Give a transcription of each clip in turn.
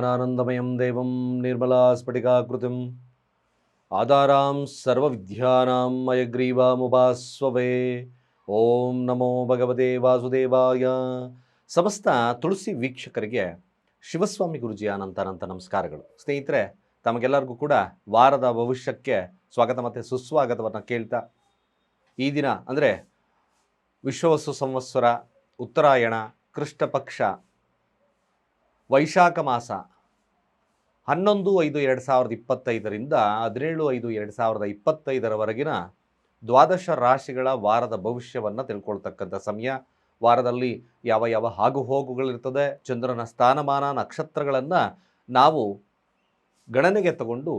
ज्ञानानन्दमयं देवं निर्मलास्फटिकाकृतिम् आधारां सर्वविद्यानां मयग्रीवामुपास्ववे ಓಂ ನಮೋ ಭಗವತೆ ವಾಸುದೇವಾಯ ಸಮಸ್ತ ತುಳಸಿ ವೀಕ್ಷಕರಿಗೆ ಶಿವಸ್ವಾಮಿ ಗುರುಜಿ ಅನಂತ ಅನಂತ ನಮಸ್ಕಾರಗಳು ಸ್ನೇಹಿತರೆ ತಮಗೆಲ್ಲರಿಗೂ ಕೂಡ ವಾರದ ಭವಿಷ್ಯಕ್ಕೆ ಸ್ವಾಗತ ಮತ್ತು ಸುಸ್ವಾಗತವನ್ನು ಕೇಳ್ತಾ ಈ ದಿನ ಅಂದರೆ ವಿಶ್ವವಸ್ತು ಸಂವತ್ಸರ ಉತ್ತರಾಯಣ ಕೃಷ್ಣ ಪಕ್ಷ ವೈಶಾಖ ಮಾಸ ಹನ್ನೊಂದು ಐದು ಎರಡು ಸಾವಿರದ ಇಪ್ಪತ್ತೈದರಿಂದ ಹದಿನೇಳು ಐದು ಎರಡು ಸಾವಿರದ ಇಪ್ಪತ್ತೈದರವರೆಗಿನ ದ್ವಾದಶ ರಾಶಿಗಳ ವಾರದ ಭವಿಷ್ಯವನ್ನು ತಿಳ್ಕೊಳ್ತಕ್ಕಂಥ ಸಮಯ. ವಾರದಲ್ಲಿ ಯಾವ ಯಾವ ಆಗು ಹೋಗುಗಳಿರ್ತದೆ ಚಂದ್ರನ ಸ್ಥಾನಮಾನ, ನಕ್ಷತ್ರಗಳನ್ನು ನಾವು ಗಣನೆಗೆ ತಗೊಂಡು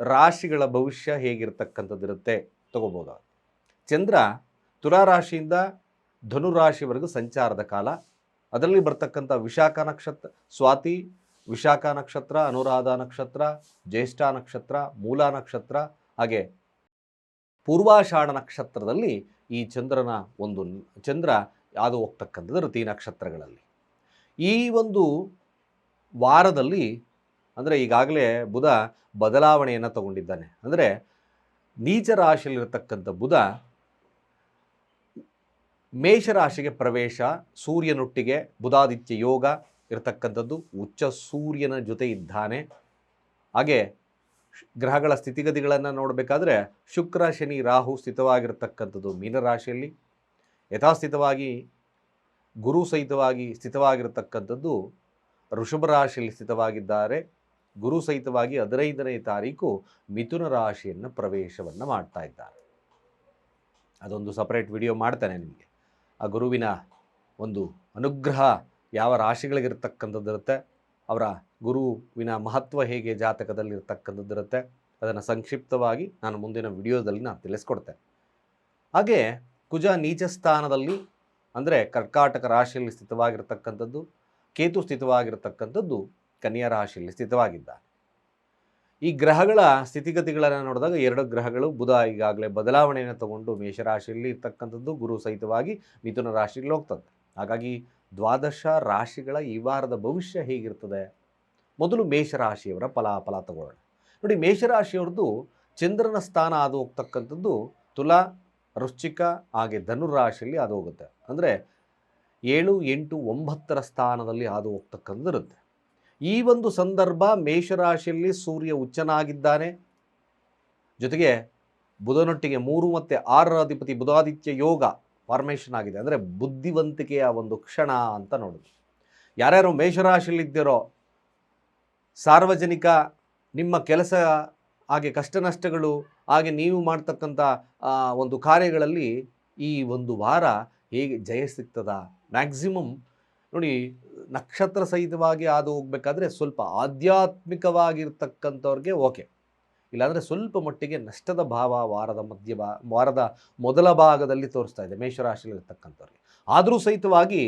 ರಾಶಿಗಳ ಭವಿಷ್ಯ ಹೇಗಿರ್ತಕ್ಕಂಥದ್ದಿರುತ್ತೆ ತಗೋಬೋದು ಚಂದ್ರ ತುಲಾರಾಶಿಯಿಂದ ಧನುರಾಶಿವರೆಗೂ ಸಂಚಾರದ ಕಾಲ. ಅದರಲ್ಲಿ ಬರ್ತಕ್ಕಂಥ ವಿಶಾಖ ನಕ್ಷತ್ರ, ಸ್ವಾತಿ ವಿಶಾಖ ನಕ್ಷತ್ರ, ಅನುರಾಧ ನಕ್ಷತ್ರ, ಜ್ಯೇಷ್ಠ ನಕ್ಷತ್ರ, ಮೂಲ ನಕ್ಷತ್ರ, ಹಾಗೆ ಪೂರ್ವಾಷಾಢ ನಕ್ಷತ್ರದಲ್ಲಿ ಈ ಚಂದ್ರನ ಒಂದು ಚಂದ್ರ ಯಾವುದು ಹೋಗ್ತಕ್ಕಂಥದ್ದು ಋತಿ ನಕ್ಷತ್ರಗಳಲ್ಲಿ. ಈ ಒಂದು ವಾರದಲ್ಲಿ ಅಂದರೆ ಈಗಾಗಲೇ ಬುಧ ಬದಲಾವಣೆಯನ್ನು ತಗೊಂಡಿದ್ದಾನೆ. ಅಂದರೆ ನೀಚ ರಾಶಿಯಲ್ಲಿರತಕ್ಕಂಥ ಬುಧ ಮೇಷರಾಶಿಗೆ ಪ್ರವೇಶ, ಸೂರ್ಯನೊಟ್ಟಿಗೆ ಬುಧಾದಿತ್ಯ ಯೋಗ ಇರತಕ್ಕಂಥದ್ದು ಉಚ್ಚ ಸೂರ್ಯನ ಜೊತೆ ಇದ್ದಾನೆ. ಹಾಗೆ ಗ್ರಹಗಳ ಸ್ಥಿತಿಗತಿಗಳನ್ನು ನೋಡಬೇಕಾದ್ರೆ ಶುಕ್ರ, ಶನಿ, ರಾಹು ಸ್ಥಿತವಾಗಿರ್ತಕ್ಕಂಥದ್ದು ಮೀನರಾಶಿಯಲ್ಲಿ. ಯಥಾಸ್ಥಿತವಾಗಿ ಗುರು ಸಹಿತವಾಗಿ ಸ್ಥಿತವಾಗಿರತಕ್ಕಂಥದ್ದು ಋಷಭ ರಾಶಿಯಲ್ಲಿ ಸ್ಥಿತವಾಗಿದ್ದಾರೆ. ಗುರು ಸಹಿತವಾಗಿ ಹದಿನೈದನೇ ತಾರೀಕು ಮಿಥುನ ರಾಶಿಯನ್ನು ಪ್ರವೇಶವನ್ನು ಮಾಡ್ತಾ ಇದ್ದಾರೆ. ಅದೊಂದು ಸಪರೇಟ್ ವಿಡಿಯೋ ಮಾಡ್ತಾನೆ ನಿಮಗೆ. ಆ ಗುರುವಿನ ಒಂದು ಅನುಗ್ರಹ ಯಾವ ರಾಶಿಗಳಿಗಿರ್ತಕ್ಕಂಥದ್ದಿರುತ್ತೆ ಅವರ ಗುರುವಿನ ಮಹತ್ವ ಹೇಗೆ ಜಾತಕದಲ್ಲಿರ್ತಕ್ಕಂಥದ್ದಿರುತ್ತೆ ಅದನ್ನು ಸಂಕ್ಷಿಪ್ತವಾಗಿ ನಾನು ಮುಂದಿನ ವಿಡಿಯೋದಲ್ಲಿ ನಾನು ತಿಳಿಸ್ಕೊಡ್ತೆ ಹಾಗೆ ಕುಜ ನೀಚ ಸ್ಥಾನದಲ್ಲಿ, ಅಂದರೆ ಕರ್ಕಾಟಕ ರಾಶಿಯಲ್ಲಿ ಸ್ಥಿತವಾಗಿರ್ತಕ್ಕಂಥದ್ದು, ಕೇತು ಸ್ಥಿತವಾಗಿರ್ತಕ್ಕಂಥದ್ದು ಕನ್ಯಾ ರಾಶಿಯಲ್ಲಿ ಸ್ಥಿತವಾಗಿದ್ದಾನೆ. ಈ ಗ್ರಹಗಳ ಸ್ಥಿತಿಗತಿಗಳನ್ನು ನೋಡಿದಾಗ ಎರಡು ಗ್ರಹಗಳು ಬುಧ ಈಗಾಗಲೇ ಬದಲಾವಣೆಯನ್ನು ತಗೊಂಡು ಮೇಷರಾಶಿಯಲ್ಲಿ ಇರ್ತಕ್ಕಂಥದ್ದು, ಗುರು ಸಹಿತವಾಗಿ ಮಿಥುನ ರಾಶಿಯಲ್ಲಿ ಹೋಗ್ತದೆ. ಹಾಗಾಗಿ ದ್ವಾದಶ ರಾಶಿಗಳ ಈ ವಾರದ ಭವಿಷ್ಯ ಹೇಗಿರ್ತದೆ? ಮೊದಲು ಮೇಷರಾಶಿಯವರ ಫಲಾಫಲ ತಗೊಳ್ಳೋಣ ನೋಡಿ, ಮೇಷರಾಶಿಯವ್ರದ್ದು ಚಂದ್ರನ ಸ್ಥಾನ ಅದು ಹೋಗ್ತಕ್ಕಂಥದ್ದು ತುಲಾ, ವೃಶ್ಚಿಕ, ಹಾಗೆ ಧನುರಾಶಿಯಲ್ಲಿ ಅದು ಹೋಗುತ್ತೆ ಅಂದರೆ ಏಳು, ಎಂಟು, ಒಂಬತ್ತರ ಸ್ಥಾನದಲ್ಲಿ ಹಾದು ಹೋಗ್ತಕ್ಕಂಥದ್ದು ಇರುತ್ತೆ ಈ ಒಂದು ಸಂದರ್ಭ ಮೇಷರಾಶಿಯಲ್ಲಿ ಸೂರ್ಯ ಉಚ್ಚನಾಗಿದ್ದಾನೆ. ಜೊತೆಗೆ ಬುಧನೊಟ್ಟಿಗೆ ಮೂರು ಮತ್ತು ಆರರ ಅಧಿಪತಿ ಬುಧಾದಿತ್ಯ ಯೋಗ ಫಾರ್ಮೇಷನ್ ಆಗಿದೆ. ಅಂದರೆ ಬುದ್ಧಿವಂತಿಕೆಯ ಒಂದು ಕ್ಷಣ ಅಂತ ನೋಡೋದು. ಯಾರ್ಯಾರು ಮೇಷರಾಶಿಯಲ್ಲಿದ್ದೀರೋ, ಸಾರ್ವಜನಿಕ ನಿಮ್ಮ ಕೆಲಸ ಹಾಗೆ ಕಷ್ಟ ನಷ್ಟಗಳು ಹಾಗೆ ನೀವು ಮಾಡ್ತಕ್ಕಂಥ ಒಂದು ಕಾರ್ಯಗಳಲ್ಲಿ ಈ ಒಂದು ವಾರ ಹೇಗೆ ಜಯ ಸಿಗ್ತದ? ಮ್ಯಾಕ್ಸಿಮಮ್ ನೋಡಿ, ನಕ್ಷತ್ರ ಸಹಿತವಾಗಿ ಹಾದು ಹೋಗ್ಬೇಕಾದ್ರೆ ಸ್ವಲ್ಪ ಆಧ್ಯಾತ್ಮಿಕವಾಗಿರ್ತಕ್ಕಂಥವ್ರಿಗೆ ಓಕೆ ಇಲ್ಲಾಂದರೆ ಸ್ವಲ್ಪ ಮಟ್ಟಿಗೆ ನಷ್ಟದ ಭಾವ ವಾರದ ಮಧ್ಯ ವಾರದ ಮೊದಲ ಭಾಗದಲ್ಲಿ ತೋರಿಸ್ತಾ ಇದೆ ಮೇಷರಾಶಿಯಲ್ಲಿರ್ತಕ್ಕಂಥವ್ರಿಗೆ ಆದರೂ ಸಹಿತವಾಗಿ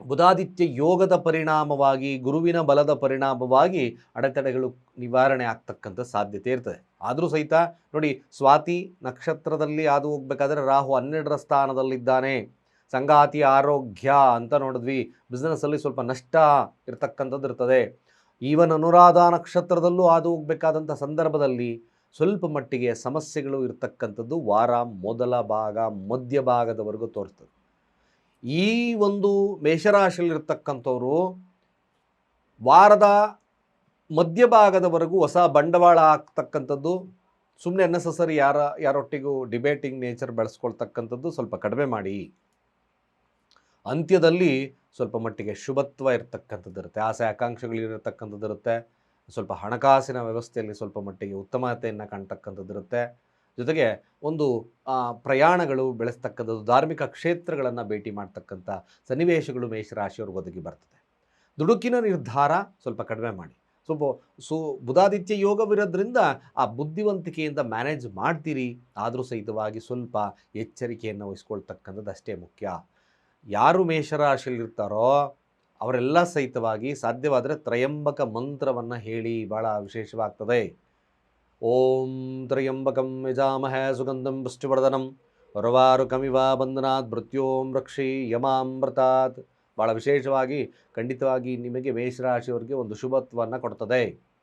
ಬುಧಾದಿತ್ಯ ಯೋಗದ ಪರಿಣಾಮವಾಗಿ, ಗುರುವಿನ ಬಲದ ಪರಿಣಾಮವಾಗಿ ಅಡೆತಡೆಗಳು ನಿವಾರಣೆ ಆಗ್ತಕ್ಕಂಥ ಸಾಧ್ಯತೆ ಇರ್ತದೆ. ಆದರೂ ಸಹಿತ ನೋಡಿ, ಸ್ವಾತಿ ನಕ್ಷತ್ರದಲ್ಲಿ ಹಾದು ಹೋಗ್ಬೇಕಾದ್ರೆ ರಾಹು ಹನ್ನೆರಡರ ಸ್ಥಾನದಲ್ಲಿದ್ದಾನೆ. ಸಂಗಾತಿ ಆರೋಗ್ಯ ಅಂತ ನೋಡಿದ್ವಿ. ಬಿಸ್ನೆಸ್ಸಲ್ಲಿ ಸ್ವಲ್ಪ ನಷ್ಟ ಇರ್ತಕ್ಕಂಥದ್ದು ಇರ್ತದೆ. ಈವನ್ ಅನುರಾಧ ನಕ್ಷತ್ರದಲ್ಲೂ ಹಾದು ಹೋಗಬೇಕಾದಂಥ ಸಂದರ್ಭದಲ್ಲಿ ಸ್ವಲ್ಪ ಮಟ್ಟಿಗೆ ಸಮಸ್ಯೆಗಳು ಇರತಕ್ಕಂಥದ್ದು ವಾರ, ಮೊದಲ ಭಾಗ, ಮಧ್ಯ ಭಾಗದವರೆಗೂ ತೋರಿಸ್ತದೆ ಈ ಒಂದು ಮೇಷರಾಶಿಯಲ್ಲಿರ್ತಕ್ಕಂಥವ್ರು ವಾರದ ಮಧ್ಯಭಾಗದವರೆಗೂ ಹೊಸ ಬಂಡವಾಳ ಹಾಕ್ತಕ್ಕಂಥದ್ದು ಸುಮ್ಮನೆ ಅನ್ನೆಸಸರಿ ಯಾರ, ಯಾರೊಟ್ಟಿಗೂ ಡಿಬೇಟಿಂಗ್ ನೇಚರ್ ಬೆಳೆಸ್ಕೊಳ್ತಕ್ಕಂಥದ್ದು ಸ್ವಲ್ಪ ಕಡಿಮೆ ಮಾಡಿ. ಅಂತ್ಯದಲ್ಲಿ ಸ್ವಲ್ಪ ಮಟ್ಟಿಗೆ ಶುಭತ್ವ ಇರತಕ್ಕಂಥದ್ದು ಇರುತ್ತೆ. ಆಸೆ ಆಕಾಂಕ್ಷೆಗಳು ಇರತಕ್ಕಂಥದ್ದು ಇರುತ್ತೆ. ಸ್ವಲ್ಪ ಹಣಕಾಸಿನ ವ್ಯವಸ್ಥೆಯಲ್ಲಿ ಸ್ವಲ್ಪ ಮಟ್ಟಿಗೆ ಉತ್ತಮತೆಯನ್ನು ಕಾಣ್ತಕ್ಕಂಥದ್ದು ಇರುತ್ತೆ. ಜೊತೆಗೆ ಒಂದು ಪ್ರಯಾಣಗಳು ಬೆಳೆಸ್ತಕ್ಕಂಥದ್ದು, ಧಾರ್ಮಿಕ ಕ್ಷೇತ್ರಗಳನ್ನು ಭೇಟಿ ಮಾಡ್ತಕ್ಕಂಥ ಸನ್ನಿವೇಶಗಳು ಮೇಷರಾಶಿಯವ್ರಿಗೆ ಒದಗಿ ಬರ್ತದೆ. ದುಡುಕಿನ ನಿರ್ಧಾರ ಸ್ವಲ್ಪ ಕಡಿಮೆ ಮಾಡಿ. ಸ್ವಲ್ಪ ಸು, ಬುಧಾದಿತ್ಯ ಯೋಗವಿರೋದ್ರಿಂದ ಆ ಬುದ್ಧಿವಂತಿಕೆಯಿಂದ ಮ್ಯಾನೇಜ್ ಮಾಡ್ತೀರಿ. ಆದರೂ ಸಹಿತವಾಗಿ ಸ್ವಲ್ಪ ಎಚ್ಚರಿಕೆಯನ್ನು ವಹಿಸ್ಕೊಳ್ತಕ್ಕಂಥದ್ದು ಅಷ್ಟೇ ಮುಖ್ಯ. ಯಾರು ಮೇಷರಾಶಿಯಲ್ಲಿರ್ತಾರೋ ಅವರೆಲ್ಲ ಸಹಿತವಾಗಿ ಸಾಧ್ಯವಾದರೆ ತ್ರಯಂಬಕ ಮಂತ್ರವನ್ನು ಹೇಳಿ ಭಾಳ ವಿಶೇಷವಾಗ್ತದೆ. ಓಂ ತ್ರಯಂಬಕಂ ಯಜಾಮಹ ಸುಗಂಧಂ ಪುಷ್ಟಿವರ್ಧನಂ ಹೊರವಾರು ಕಮಿವ ಬಂಧನಾತ್ ಮೃತ್ಯೋಂ ರಕ್ಷಿ ಯಮಾಮೃತಾತ್. ಭಾಳ ವಿಶೇಷವಾಗಿ ಖಂಡಿತವಾಗಿ ನಿಮಗೆ ಮೇಷರಾಶಿಯವರಿಗೆ ಒಂದು ಶುಭತ್ವವನ್ನು ಕೊಡ್ತದೆ.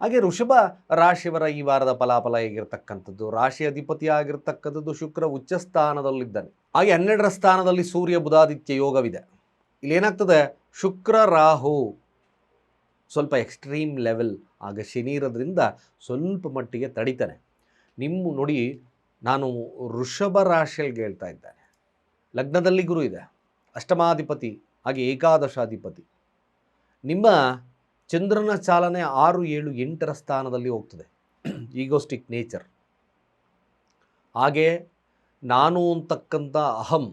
ಹಾಗೆ ಋಷಭ ರಾಶಿಯವರ ಈ ವಾರದ ಫಲಾಫಲ ಹೇಗಿರ್ತಕ್ಕಂಥದ್ದು? ರಾಶಿ ಅಧಿಪತಿ ಆಗಿರ್ತಕ್ಕಂಥದ್ದು ಶುಕ್ರ ಉಚ್ಚ ಸ್ಥಾನದಲ್ಲಿದ್ದಾನೆ. ಹಾಗೆ ಹನ್ನೆರಡರ ಸ್ಥಾನದಲ್ಲಿ ಸೂರ್ಯ ಬುಧಾದಿತ್ಯ ಯೋಗವಿದೆ. ಇಲ್ಲಿ ಏನಾಗ್ತದೆ ಶುಕ್ರ ರಾಹು ಸ್ವಲ್ಪ ಎಕ್ಸ್ಟ್ರೀಮ್ ಲೆವೆಲ್ ಆಗ ಶನಿ ಇರೋದ್ರಿಂದ ಸ್ವಲ್ಪ ಮಟ್ಟಿಗೆ ತಡಿತಾನೆ. ನಿಮ್ಮ ನೋಡಿ, ನಾನು ಋಷಭ ರಾಶಿಯಲ್ಲಿ ಹೇಳ್ತಾ ಇದ್ದೇನೆ. ಲಗ್ನದಲ್ಲಿ ಗುರು ಇದೆ. ಅಷ್ಟಮಾಧಿಪತಿ, ಹಾಗೆ ಏಕಾದಶಾಧಿಪತಿ. ನಿಮ್ಮ ಚಂದ್ರನ ಚಾಲನೆ ಆರು ಏಳು ಎಂಟರ ಸ್ಥಾನದಲ್ಲಿ ಹೋಗ್ತದೆ. Egoistic nature. ಹಾಗೆ ನಾನು ಅಂತಕ್ಕಂಥ ಅಹಂ,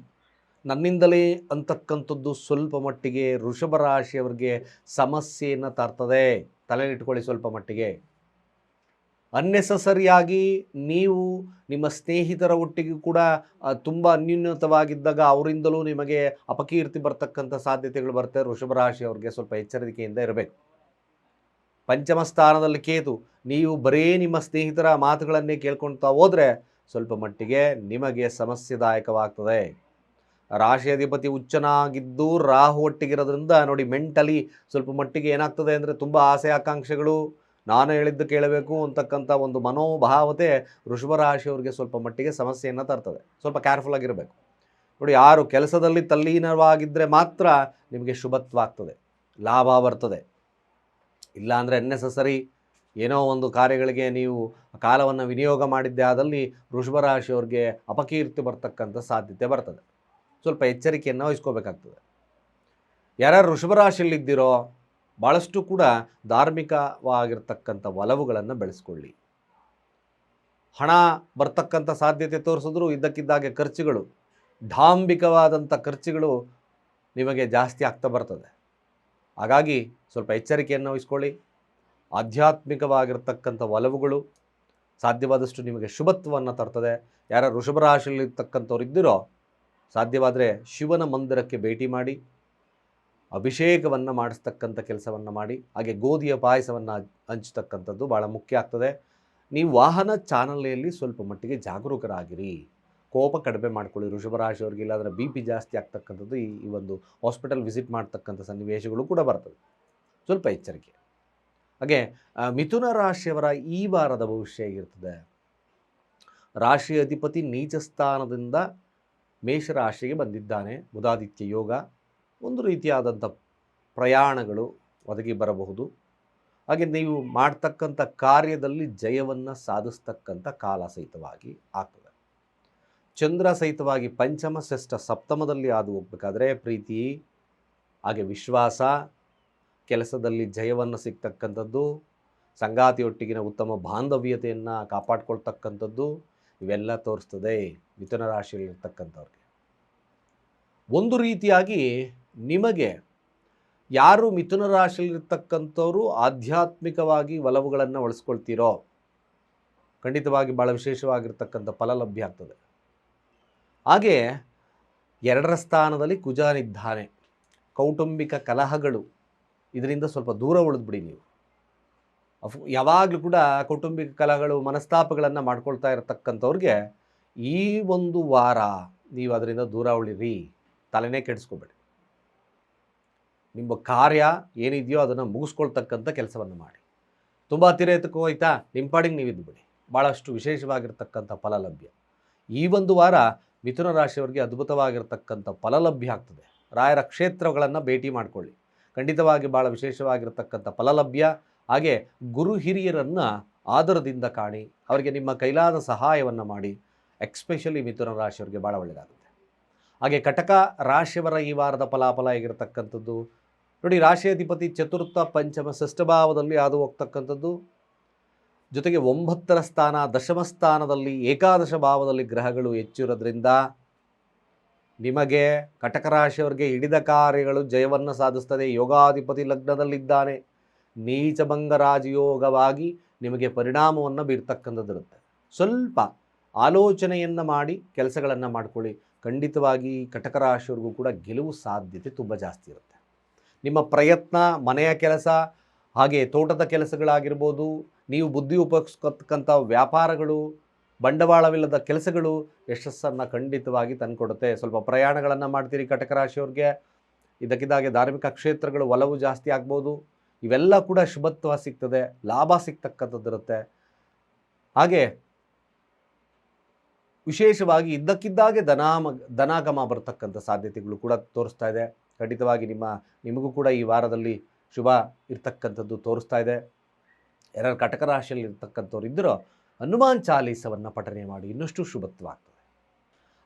ನನ್ನಿಂದಲೇ ಅಂತಕ್ಕಂಥದ್ದು ಸ್ವಲ್ಪ ಮಟ್ಟಿಗೆ ವೃಷಭ ರಾಶಿಯವರಿಗೆ ಸಮಸ್ಯೆಯನ್ನು ತರ್ತದೆ. ತಲೆಲಿಟ್ಕೊಳ್ಳಿ ಸ್ವಲ್ಪ ಮಟ್ಟಿಗೆ. ಅನ್ನೆಸಸರಿಯಾಗಿ ನೀವು ನಿಮ್ಮ ಸ್ನೇಹಿತರ ಒಟ್ಟಿಗೆ ಕೂಡ ತುಂಬ ಅನ್ಯೂನ್ಯತವಾಗಿದ್ದಾಗ ಅವರಿಂದಲೂ ನಿಮಗೆ ಅಪಕೀರ್ತಿ ಬರ್ತಕ್ಕಂಥ ಸಾಧ್ಯತೆಗಳು ಬರ್ತವೆ ವೃಷಭ ರಾಶಿಯವ್ರಿಗೆ ಸ್ವಲ್ಪ ಎಚ್ಚರಿಕೆಯಿಂದ ಇರಬೇಕು. ಪಂಚಮ ಸ್ಥಾನದಲ್ಲಿ ಕೇತು, ನೀವು ಬರೀ ನಿಮ್ಮ ಸ್ನೇಹಿತರ ಮಾತುಗಳನ್ನೇ ಕೇಳ್ಕೊಳ್ತಾ ಹೋದರೆ ಸ್ವಲ್ಪ ಮಟ್ಟಿಗೆ ನಿಮಗೆ ಸಮಸ್ಯೆದಾಯಕವಾಗ್ತದೆ. ರಾಶಿ ಅಧಿಪತಿ ಉಚ್ಚನಾಗಿದ್ದು ರಾಹು ಒಟ್ಟಿಗಿರೋದ್ರಿಂದ ನೋಡಿ ಮೆಂಟಲಿ ಸ್ವಲ್ಪ ಮಟ್ಟಿಗೆ ಏನಾಗ್ತದೆ ಅಂದರೆ ತುಂಬ ಆಸೆ ಆಕಾಂಕ್ಷೆಗಳು. ನಾನು ಹೇಳಿದ್ದು ಕೇಳಬೇಕು ಅಂತಕ್ಕಂಥ ಒಂದು ಮನೋಭಾವತೆ ವೃಷಭರಾಶಿಯವ್ರಿಗೆ ಸ್ವಲ್ಪ ಮಟ್ಟಿಗೆ ಸಮಸ್ಯೆಯನ್ನು ತರ್ತದೆ. ಸ್ವಲ್ಪ ಕೇರ್ಫುಲ್ ಆಗಿರಬೇಕು. ನೋಡಿ ಯಾರು ಕೆಲಸದಲ್ಲಿ ತಲ್ಲೀನವಾಗಿದ್ದರೆ ಮಾತ್ರ ನಿಮಗೆ ಶುಭತ್ವ ಆಗ್ತದೆ. ಲಾಭ ಬರ್ತದೆ. ಇಲ್ಲಾಂದರೆ ಅನ್ನೆಸಸರಿ ಏನೋ ಒಂದು ಕಾರ್ಯಗಳಿಗೆ ನೀವು ಕಾಲವನ್ನು ವಿನಿಯೋಗ ಮಾಡಿದ್ದೇ ಆದಲ್ಲಿ ವೃಷಭ ರಾಶಿಯವ್ರಿಗೆ ಅಪಕೀರ್ತಿ ಬರ್ತಕ್ಕಂಥ ಸಾಧ್ಯತೆ ಬರ್ತದೆ. ಸ್ವಲ್ಪ ಎಚ್ಚರಿಕೆಯನ್ನು ವಹಿಸ್ಕೋಬೇಕಾಗ್ತದೆ. ಯಾರ್ಯಾರು ವೃಷಭ ರಾಶಿಯಲ್ಲಿದ್ದೀರೋ ಭಾಳಷ್ಟು ಕೂಡ ಧಾರ್ಮಿಕವಾಗಿರ್ತಕ್ಕಂಥ ಒಲವುಗಳನ್ನು ಬೆಳೆಸ್ಕೊಳ್ಳಿ. ಹಣ ಬರ್ತಕ್ಕಂಥ ಸಾಧ್ಯತೆ ತೋರಿಸಿದ್ರು ಇದ್ದಕ್ಕಿದ್ದಾಗೆ ಖರ್ಚುಗಳು, ಡಾಂಬಿಕವಾದಂಥ ಖರ್ಚುಗಳು ನಿಮಗೆ ಜಾಸ್ತಿ ಆಗ್ತಾ ಬರ್ತದೆ. ಹಾಗಾಗಿ ಸ್ವಲ್ಪ ಎಚ್ಚರಿಕೆಯನ್ನು ವಹಿಸ್ಕೊಳ್ಳಿ. ಆಧ್ಯಾತ್ಮಿಕವಾಗಿರ್ತಕ್ಕಂಥ ಒಲವುಗಳು ಸಾಧ್ಯವಾದಷ್ಟು ನಿಮಗೆ ಶುಭತ್ವವನ್ನು ತರ್ತದೆ. ಯಾರ ವೃಷಭ ರಾಶಿಯಲ್ಲಿರ್ತಕ್ಕಂಥವ್ರು ಇದ್ದಿರೋ ಸಾಧ್ಯವಾದರೆ ಶಿವನ ಮಂದಿರಕ್ಕೆ ಭೇಟಿ ಮಾಡಿ, ಅಭಿಷೇಕವನ್ನು ಮಾಡಿಸ್ತಕ್ಕಂಥ ಕೆಲಸವನ್ನು ಮಾಡಿ, ಹಾಗೆ ಗೋಧಿಯ ಪಾಯಸವನ್ನು ಹಂಚ್ತಕ್ಕಂಥದ್ದು ಭಾಳ ಮುಖ್ಯ ಆಗ್ತದೆ. ನೀವು ವಾಹನ ಚಾನಲೆಯಲ್ಲಿ ಸ್ವಲ್ಪ ಮಟ್ಟಿಗೆ ಜಾಗರೂಕರಾಗಿರಿ. ಕೋಪ ಕಡಿಮೆ ಮಾಡ್ಕೊಳ್ಳಿ. ವೃಷಭರಾಶಿಯವ್ರಿಗೆ ರಾಶಿಯವ್ರಿಗೆ ಇಲ್ಲಾಂದರೆ ಬಿ ಪಿ ಜಾಸ್ತಿ ಆಗ್ತಕ್ಕಂಥದ್ದು ಈ ಈ ಒಂದು ಹಾಸ್ಪಿಟಲ್ ವಿಸಿಟ್ ಮಾಡ್ತಕ್ಕಂಥ ಸನ್ನಿವೇಶಗಳು ಕೂಡ ಬರ್ತವೆ. ಸ್ವಲ್ಪ ಎಚ್ಚರಿಕೆ. ಹಾಗೆ ಮಿಥುನ ರಾಶಿಯವರ ಈ ವಾರದ ಭವಿಷ್ಯ ಹೇಗಿರ್ತದೆ? ರಾಶಿ ಅಧಿಪತಿ ನೀಚ ಸ್ಥಾನದಿಂದ ಮೇಷರಾಶಿಗೆ ಬಂದಿದ್ದಾನೆ. ಬುಧಾದಿತ್ಯ ಯೋಗ, ಒಂದು ರೀತಿಯಾದಂಥ ಪ್ರಯಾಣಗಳು ಒದಗಿ ಬರಬಹುದು. ಹಾಗೆ ನೀವು ಮಾಡ್ತಕ್ಕಂಥ ಕಾರ್ಯದಲ್ಲಿ ಜಯವನ್ನು ಸಾಧಿಸ್ತಕ್ಕಂಥ ಕಾಲ ಸಹಿತವಾಗಿ ಆಗ್ತದೆ. ಚಂದ್ರ ಸಹಿತವಾಗಿ ಪಂಚಮ ಶ್ರೇಷ್ಠ ಸಪ್ತಮದಲ್ಲಿ ಹಾದು ಹೋಗ್ಬೇಕಾದ್ರೆ ಪ್ರೀತಿ, ಹಾಗೆ ವಿಶ್ವಾಸ, ಕೆಲಸದಲ್ಲಿ ಜಯವನ್ನು ಸಿಗ್ತಕ್ಕಂಥದ್ದು, ಸಂಗಾತಿಯೊಟ್ಟಿಗಿನ ಉತ್ತಮ ಬಾಂಧವ್ಯತೆಯನ್ನು ಕಾಪಾಡ್ಕೊಳ್ತಕ್ಕಂಥದ್ದು, ಇವೆಲ್ಲ ತೋರಿಸ್ತದೆ ಮಿಥುನ ರಾಶಿಯಲ್ಲಿರ್ತಕ್ಕಂಥವ್ರಿಗೆ. ಒಂದು ರೀತಿಯಾಗಿ ನಿಮಗೆ ಯಾರು ಮಿಥುನ ರಾಶಿಯಲ್ಲಿರ್ತಕ್ಕಂಥವ್ರು ಆಧ್ಯಾತ್ಮಿಕವಾಗಿ ಒಲವುಗಳನ್ನು ಒಳಸ್ಕೊಳ್ತೀರೋ, ಖಂಡಿತವಾಗಿ ಭಾಳ ವಿಶೇಷವಾಗಿರ್ತಕ್ಕಂಥ ಫಲ ಲಭ್ಯ ಆಗ್ತದೆ. ಹಾಗೆ ಎರಡರ ಸ್ಥಾನದಲ್ಲಿ ಕುಜಾನಿದ್ದಾನೆ ಕೌಟುಂಬಿಕ ಕಲಹಗಳು. ಇದರಿಂದ ಸ್ವಲ್ಪ ದೂರ ಉಳಿದ್ಬಿಡಿ ನೀವು. ಅಫ್, ಯಾವಾಗಲೂ ಕೂಡ ಕೌಟುಂಬಿಕ ಕಲಹಗಳು, ಮನಸ್ತಾಪಗಳನ್ನು ಮಾಡ್ಕೊಳ್ತಾ ಇರತಕ್ಕಂಥವ್ರಿಗೆ ಈ ಒಂದು ವಾರ ನೀವು ಅದರಿಂದ ದೂರ ಉಳಿರಿ. ತಲೆನೇ ಕೆಡಿಸ್ಕೋಬೇಡಿ. ನಿಮ್ಮ ಕಾರ್ಯ ಏನಿದೆಯೋ ಅದನ್ನು ಮುಗಿಸ್ಕೊಳ್ತಕ್ಕಂಥ ಕೆಲಸವನ್ನು ಮಾಡಿ. ತುಂಬ ಹತ್ತಿರ ಹೋಯ್ತಾ ನಿಮ್ಮ ಪಾಡಿಗೆ ನೀವು ಇದ್ದುಬಿಡಿ ಭಾಳಷ್ಟು ವಿಶೇಷವಾಗಿರ್ತಕ್ಕಂಥ ಫಲ ಲಭ್ಯ ಈ ಒಂದು ವಾರ ಮಿಥುನ ರಾಶಿಯವರಿಗೆ ಅದ್ಭುತವಾಗಿರ್ತಕ್ಕಂಥ ಫಲ ಲಭ್ಯ ಆಗ್ತದೆ. ರಾಯರ ಕ್ಷೇತ್ರಗಳನ್ನು ಭೇಟಿ ಮಾಡಿಕೊಳ್ಳಿ. ಖಂಡಿತವಾಗಿ ಭಾಳ ವಿಶೇಷವಾಗಿರ್ತಕ್ಕಂಥ ಫಲ ಲಭ್ಯ ಹಾಗೆ ಗುರು ಹಿರಿಯರನ್ನು ಆದರದಿಂದ ಕಾಣಿ. ಅವರಿಗೆ ನಿಮ್ಮ ಕೈಲಾದ ಸಹಾಯವನ್ನು ಮಾಡಿ. ಎಕ್ಸ್ಪೆಷಲಿ ಮಿಥುನ ರಾಶಿಯವರಿಗೆ ಭಾಳ ಒಳ್ಳೆಯದಾಗುತ್ತೆ ಹಾಗೆ ಕಟಕ ರಾಶಿಯವರ ಈ ವಾರದ ಫಲಾಫಲ ಆಗಿರತಕ್ಕಂಥದ್ದು ನೋಡಿ ರಾಶಿ ಅಧಿಪತಿ ಚತುರ್ಥ ಪಂಚಮ ಷಷ್ಠಭಾವದಲ್ಲಿ ಹಾದು ಹೋಗ್ತಕ್ಕಂಥದ್ದು. ಜೊತೆಗೆ ಒಂಬತ್ತರ ಸ್ಥಾನ, ದಶಮ ಸ್ಥಾನದಲ್ಲಿ ಏಕಾದಶ ಭಾವದಲ್ಲಿ ಗ್ರಹಗಳು ಹೆಚ್ಚಿರೋದ್ರಿಂದ ನಿಮಗೆ ಕಟಕ ರಾಶಿಯವರಿಗೆ ಹಿಡಿದ ಕಾರ್ಯಗಳು ಜಯವನ್ನು ಸಾಧಿಸ್ತದೆ. ಯೋಗಾಧಿಪತಿ ಲಗ್ನದಲ್ಲಿದ್ದಾನೆ. ನೀಚಭಂಗ ರಾಜಯೋಗವಾಗಿ ನಿಮಗೆ ಪರಿಣಾಮವನ್ನು ಬೀರ್ತಕ್ಕಂಥದ್ದಿರುತ್ತೆ. ಸ್ವಲ್ಪ ಆಲೋಚನೆಯನ್ನು ಮಾಡಿ ಕೆಲಸಗಳನ್ನು ಮಾಡಿಕೊಳ್ಳಿ. ಖಂಡಿತವಾಗಿ ಕಟಕ ರಾಶಿಯವ್ರಿಗೂ ಕೂಡ ಗೆಲುವು ಸಾಧ್ಯತೆ ತುಂಬ ಜಾಸ್ತಿ ಇರುತ್ತೆ. ನಿಮ್ಮ ಪ್ರಯತ್ನ, ಮನೆಯ ಕೆಲಸ, ಹಾಗೆ ತೋಟದ ಕೆಲಸಗಳಾಗಿರ್ಬೋದು ನೀವು ಬುದ್ಧಿ ಉಪಯೋಗಿಸ್ಕೊತಕ್ಕಂಥ ವ್ಯಾಪಾರಗಳು, ಬಂಡವಾಳವಿಲ್ಲದ ಕೆಲಸಗಳು ಯಶಸ್ಸನ್ನು ಖಂಡಿತವಾಗಿ ತಂದುಕೊಡುತ್ತೆ. ಸ್ವಲ್ಪ ಪ್ರಯಾಣಗಳನ್ನು ಮಾಡ್ತೀರಿ ಕಟಕ ರಾಶಿಯವ್ರಿಗೆ. ಇದಕ್ಕಿದ್ದಾಗೆ ಧಾರ್ಮಿಕ ಕ್ಷೇತ್ರಗಳು ಒಲವು ಜಾಸ್ತಿ ಆಗ್ಬೋದು. ಇವೆಲ್ಲ ಕೂಡ ಶುಭತ್ವ ಸಿಗ್ತದೆ, ಲಾಭ ಸಿಗ್ತಕ್ಕಂಥದ್ದಿರುತ್ತೆ. ಹಾಗೆ ವಿಶೇಷವಾಗಿ ಇದ್ದಕ್ಕಿದ್ದಾಗೆ ಧನಾಮ, ಧನಾಗಮ ಬರತಕ್ಕಂಥ ಸಾಧ್ಯತೆಗಳು ಕೂಡ ತೋರಿಸ್ತಾ ಇದೆ. ಖಂಡಿತವಾಗಿ ನಿಮ್ಮ, ನಿಮಗೂ ಕೂಡ ಈ ವಾರದಲ್ಲಿ ಶುಭ ಇರ್ತಕ್ಕಂಥದ್ದು ತೋರಿಸ್ತಾ ಇದೆ. ಯಾರು ಕಟಕ ರಾಶಿಯಲ್ಲಿ ಇರ್ತಕ್ಕಂಥವ್ರು ಇದ್ದರೋ ಹನುಮಾನ್ ಚಾಲೀಸವನ್ನು ಪಠನೆ ಮಾಡಿ, ಇನ್ನಷ್ಟು ಶುಭತ್ವ ಆಗ್ತದೆ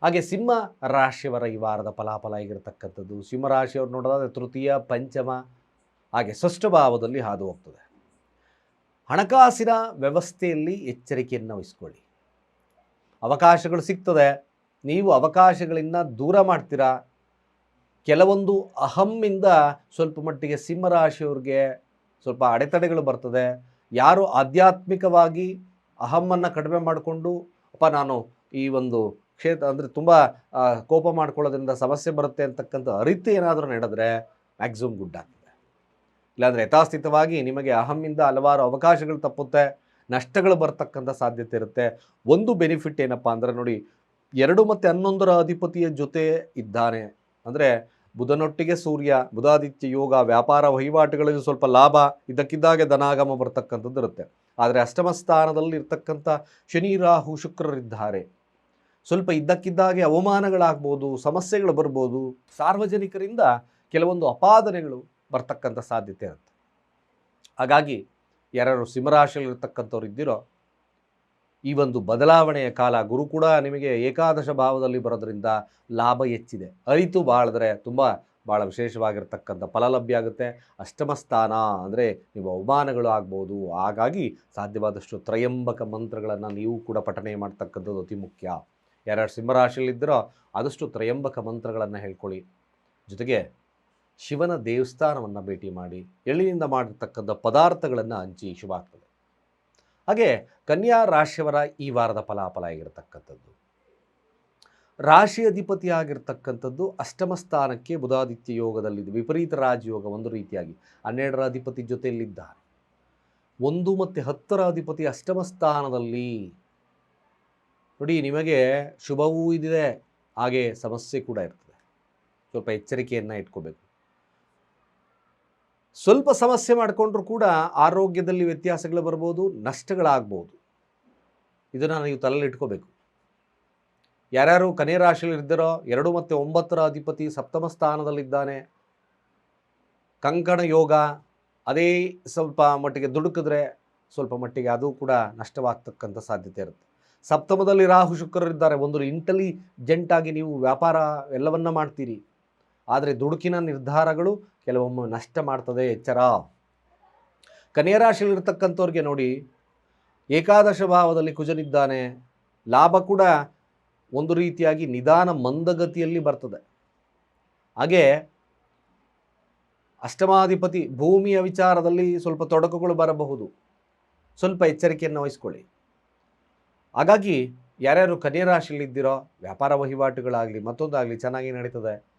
ಹಾಗೆ ಸಿಂಹ ರಾಶಿಯವರ ಈ ವಾರದ ಫಲಾಫಲ ಆಗಿರತಕ್ಕಂಥದ್ದು ಸಿಂಹರಾಶಿಯವ್ರು ನೋಡೋದಾದ್ರೆ ತೃತೀಯ, ಪಂಚಮ, ಹಾಗೆ ಷಷ್ಠ ಭಾವದಲ್ಲಿ ಹಾದು ಹೋಗ್ತದೆ ಹಣಕಾಸಿನ ವ್ಯವಸ್ಥೆಯಲ್ಲಿ ಎಚ್ಚರಿಕೆಯನ್ನು ವಹಿಸ್ಕೊಳ್ಳಿ. ಅವಕಾಶಗಳು ಸಿಗ್ತದೆ, ನೀವು ಅವಕಾಶಗಳಿಂದ ದೂರ ಮಾಡ್ತೀರಾ? ಕೆಲವೊಂದು ಅಹಮ್ಮಿಂದ ಸ್ವಲ್ಪ ಮಟ್ಟಿಗೆ ಸಿಂಹರಾಶಿಯವ್ರಿಗೆ ಸ್ವಲ್ಪ ಅಡೆತಡೆಗಳು ಬರ್ತದೆ ಯಾರು ಆಧ್ಯಾತ್ಮಿಕವಾಗಿ ಅಹಮ್ಮನ್ನು ಕಡಿಮೆ ಮಾಡಿಕೊಂಡು, ಅಪ್ಪ ನಾನು ಈ ಒಂದು ಕ್ಷೇತ್ರ ಅಂದರೆ ತುಂಬ ಕೋಪ ಮಾಡ್ಕೊಳ್ಳೋದ್ರಿಂದ ಸಮಸ್ಯೆ ಬರುತ್ತೆ ಅಂತಕ್ಕಂಥ ಅರಿತು ಏನಾದರೂ ನಡೆದ್ರೆ ಮ್ಯಾಕ್ಸಿಮಮ್ ಗುಡ್ ಆಗ್ತದೆ. ಇಲ್ಲಾಂದರೆ ಯಥಾಸ್ಥಿತವಾಗಿ ನಿಮಗೆ ಅಹಮ್ಮಿಂದ ಹಲವಾರು ಅವಕಾಶಗಳು ತಪ್ಪುತ್ತೆ, ನಷ್ಟಗಳು ಬರ್ತಕ್ಕಂಥ ಸಾಧ್ಯತೆ ಇರುತ್ತೆ. ಒಂದು ಬೆನಿಫಿಟ್ ಏನಪ್ಪ ಅಂದರೆ ನೋಡಿ, ಎರಡು ಮತ್ತು ಹನ್ನೊಂದರ ಅಧಿಪತಿಯ ಜೊತೆ ಇದ್ದಾನೆ. ಅಂದರೆ ಬುಧನೊಟ್ಟಿಗೆ ಸೂರ್ಯ, ಬುಧಾದಿತ್ಯ, ಯೋಗ, ವ್ಯಾಪಾರ ವಹಿವಾಟುಗಳಲ್ಲಿ ಸ್ವಲ್ಪ ಲಾಭ ಇದ್ದಕ್ಕಿದ್ದಾಗೆ ಧನಾಗಮ ಬರ್ತಕ್ಕಂಥದ್ದು ಇರುತ್ತೆ. ಆದರೆ ಅಷ್ಟಮ ಸ್ಥಾನದಲ್ಲಿ ಇರ್ತಕ್ಕಂಥ ಶನಿ, ರಾಹು ಶುಕ್ರರಿದ್ದಾರೆ. ಸ್ವಲ್ಪ ಇದ್ದಕ್ಕಿದ್ದಾಗೆ ಅವಮಾನಗಳಾಗ್ಬೋದು, ಸಮಸ್ಯೆಗಳು ಬರ್ಬೋದು, ಸಾರ್ವಜನಿಕರಿಂದ ಕೆಲವೊಂದು ಅಪಾದನೆಗಳು ಬರ್ತಕ್ಕಂಥ ಸಾಧ್ಯತೆ ಇರುತ್ತೆ. ಹಾಗಾಗಿ ಯಾರು ಸಿಂಹರಾಶಿಯಲ್ಲಿರ್ತಕ್ಕಂಥವ್ರು ಇದ್ದಿರೋ ಈ ಒಂದು ಬದಲಾವಣೆಯ ಕಾಲ ಗುರು ಕೂಡ ನಿಮಗೆ ಏಕಾದಶ ಭಾವದಲ್ಲಿ ಬರೋದ್ರಿಂದ ಲಾಭ ಹೆಚ್ಚಿದೆ. ಅರಿತು ಬಾಳಿದ್ರೆ ತುಂಬ ಭಾಳ ವಿಶೇಷವಾಗಿರ್ತಕ್ಕಂಥ ಫಲ ಲಭ್ಯ ಆಗುತ್ತೆ. ಅಷ್ಟಮ ಸ್ಥಾನ ಅಂದರೆ ನೀವು ಅವಮಾನಗಳು ಆಗ್ಬೋದು. ಹಾಗಾಗಿ ಸಾಧ್ಯವಾದಷ್ಟು ತ್ರಯಂಬಕ ಮಂತ್ರಗಳನ್ನು ನೀವು ಕೂಡ ಪಠನೆ ಮಾಡ್ತಕ್ಕಂಥದ್ದು ಅತಿ ಮುಖ್ಯ. ಯಾರ್ಯಾರು ಸಿಂಹರಾಶಿಯಲ್ಲಿದ್ದರೋ ಆದಷ್ಟು ತ್ರಯಂಬಕ ಮಂತ್ರಗಳನ್ನು ಹೇಳ್ಕೊಳ್ಳಿ. ಜೊತೆಗೆ ಶಿವನ ದೇವಸ್ಥಾನವನ್ನು ಭೇಟಿ ಮಾಡಿ, ಎಳ್ಳಿನಿಂದ ಮಾಡಿರ್ತಕ್ಕಂಥ ಪದಾರ್ಥಗಳನ್ನು ಹಂಚಿ ಶುಭ ಹಾಗೆ ಕನ್ಯಾ ರಾಶಿಯವರ ಈ ವಾರದ ಫಲಾಫಲ ಆಗಿರತಕ್ಕಂಥದ್ದು. ರಾಶಿ ಅಧಿಪತಿ ಆಗಿರ್ತಕ್ಕಂಥದ್ದು ಅಷ್ಟಮ ಸ್ಥಾನಕ್ಕೆ ಬುಧಾದಿತ್ಯ ಯೋಗದಲ್ಲಿದೆ. ವಿಪರೀತ ರಾಜಯೋಗ ಒಂದು ರೀತಿಯಾಗಿ ಹನ್ನೆರಡರ ಅಧಿಪತಿ ಜೊತೆಯಲ್ಲಿದ್ದಾರೆ. ಒಂದು ಮತ್ತು ಹತ್ತರ ಅಧಿಪತಿ ಅಷ್ಟಮ ಸ್ಥಾನದಲ್ಲಿ ನೋಡಿ ನಿಮಗೆ ಶುಭವೂ ಇದಿದೆ, ಹಾಗೆ ಸಮಸ್ಯೆ ಕೂಡ ಇರ್ತದೆ. ಸ್ವಲ್ಪ ಎಚ್ಚರಿಕೆಯನ್ನು ಇಟ್ಕೋಬೇಕು. ಸ್ವಲ್ಪ ಸಮಸ್ಯೆ ಮಾಡಿಕೊಂಡ್ರೂ ಕೂಡ ಆರೋಗ್ಯದಲ್ಲಿ ವ್ಯತ್ಯಾಸಗಳು ಬರ್ಬೋದು, ನಷ್ಟಗಳಾಗ್ಬೋದು. ಇದನ್ನು ನೀವು ತಲೆಯಲ್ಲಿ ಇಟ್ಕೋಬೇಕು. ಯಾರ್ಯಾರು ಕನೇ ರಾಶಿಯಲ್ಲಿ ಇದ್ದಾರೋ, ಎರಡು ಮತ್ತು ಒಂಬತ್ತರ ಅಧಿಪತಿ ಸಪ್ತಮ ಸ್ಥಾನದಲ್ಲಿದ್ದಾನೆ. ಕಂಕಣ ಯೋಗ, ಅದೇ ಸ್ವಲ್ಪ ಮಟ್ಟಿಗೆ ದುಡುಕಿದ್ರೆ ಸ್ವಲ್ಪ ಮಟ್ಟಿಗೆ ಅದು ಕೂಡ ನಷ್ಟವಾಗ್ತಕ್ಕಂಥ ಸಾಧ್ಯತೆ ಇರುತ್ತೆ. ಸಪ್ತಮದಲ್ಲಿ ರಾಹು ಶುಕ್ರರಿದ್ದಾರೆ, ಒಂದು ಇಂಟೆಲಿಜೆಂಟಾಗಿ ನೀವು ವ್ಯಾಪಾರ ಎಲ್ಲವನ್ನ ಮಾಡ್ತೀರಿ. ಆದರೆ ದುಡುಕಿನ ನಿರ್ಧಾರಗಳು ಕೆಲವೊಮ್ಮೆ ನಷ್ಟ ಮಾಡ್ತದೆ, ಎಚ್ಚರ. ಕನ್ಯಾ ರಾಶಿಯಲ್ಲಿರ್ತಕ್ಕಂಥವ್ರಿಗೆ ನೋಡಿ, ಏಕಾದಶ ಭಾವದಲ್ಲಿ ಕುಜನಿದ್ದಾನೆ. ಲಾಭ ಕೂಡ ಒಂದು ರೀತಿಯಾಗಿ ನಿಧಾನ ಮಂದಗತಿಯಲ್ಲಿ ಬರ್ತದೆ. ಹಾಗೆ ಅಷ್ಟಮಾಧಿಪತಿ ಭೂಮಿಯ ವಿಚಾರದಲ್ಲಿ ಸ್ವಲ್ಪ ತೊಡಕುಗಳು ಬರಬಹುದು. ಸ್ವಲ್ಪ ಎಚ್ಚರಿಕೆಯನ್ನು ವಹಿಸ್ಕೊಳ್ಳಿ. ಹಾಗಾಗಿ ಯಾರ್ಯಾರು ಕನ್ಯಾ ರಾಶಿಯಲ್ಲಿದ್ದೀರೋ, ವ್ಯಾಪಾರ ವಹಿವಾಟುಗಳಾಗಲಿ, ಮತ್ತೊಂದಾಗಲಿ ಚೆನ್ನಾಗಿ ನಡೀತದೆ.